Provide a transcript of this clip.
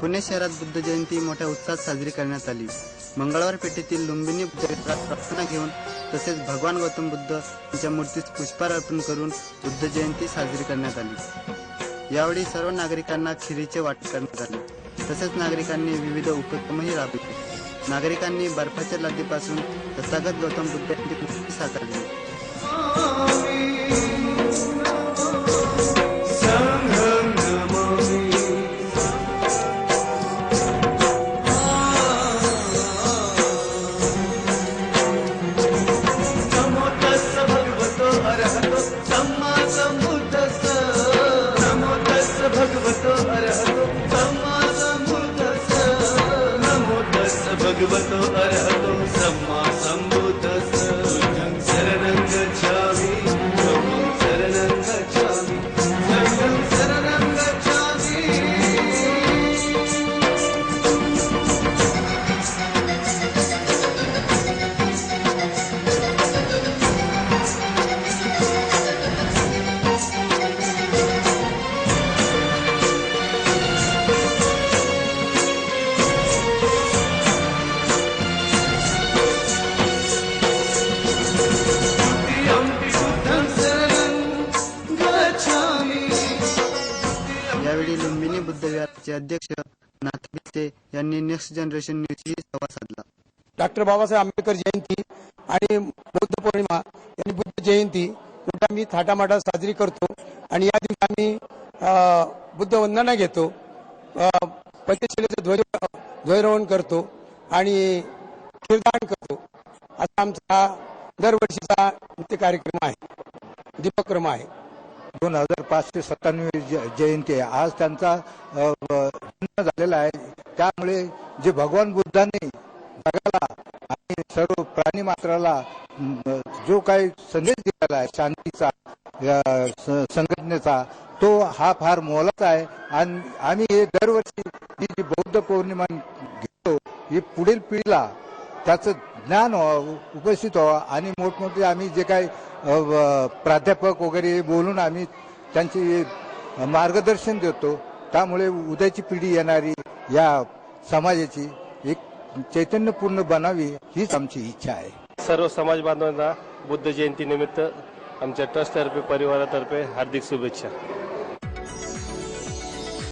पुणे शहरात बुद्ध जयंती मोठ्या उत्साहात साजरी करण्यात आली. मंगळवार पेठेतील लुंबिनी चरित्रात प्रार्थना घेऊन तसेच भगवान गौतम बुद्ध यांच्या मूर्तीस पुष्पार अर्पण करून बुद्ध जयंती साजरी करण्यात आली. यावेळी सर्व नागरिकांना खिरीचे वाटप करण्यात आले. तसेच नागरिकांनी विविध उपक्रमही राबविले. नागरिकांनी बर्फाच्या लादीपासून तथागत गौतम बुद्ध यांची साकारली. ഹര ഹരം ബ്രഹ്മ यावेळी लुंबिनी बुद्धविहाराचे अध्यक्ष नाथ भिसे यांनी नेक्स्ट जनरेशन न्यूजशी संवाद साधला. डॉक्टर बाबासाहेब आंबेडकर जयंती आणि बौद्ध पौर्णिमा यांनी बुद्ध जयंती मोठा आम्ही थाटामाटा साजरी करतो आणि या दिवशी आम्ही बुद्ध वंदना घेतो पंचशिलेचं ध्वज ध्वजरोहण करतो आणि कीर्तन करतो. असा आमचा दरवर्षीचा नृत्य कार्यक्रम आहे दीपक्रम आहे. दोन हजार पाचशे सत्त्याण्णव ज- जयंती आहे. आज त्यांचा जन्म झालेला आहे. त्यामुळे जे भगवान बुद्धांनी जगाला आणि सर्व प्राणी मात्राला जो काही संदेश दिलेला आहे शांतीचा संघटनेचा तो हा फार मोलाचा आहे. आणि आम्ही हे दरवर्षी ही जी बौद्ध पौर्णिमा घेतो ही पुढील पिढीला त्याचं ज्ञान उपस्थित व्हावं. आणि मोठमोठे आम्ही जे काही प्राध्यापक वगैरे बोलून आम्ही त्यांची मार्गदर्शन देतो. त्यामुळे उद्याची पिढी येणारी या समाजाची एक चैतन्यपूर्ण बनावी हीच आमची इच्छा आहे. सर्व समाज बांधवांना बुद्ध जयंती निमित्त आमच्या ट्रस्टतर्फे परिवारातर्फे हार्दिक शुभेच्छा.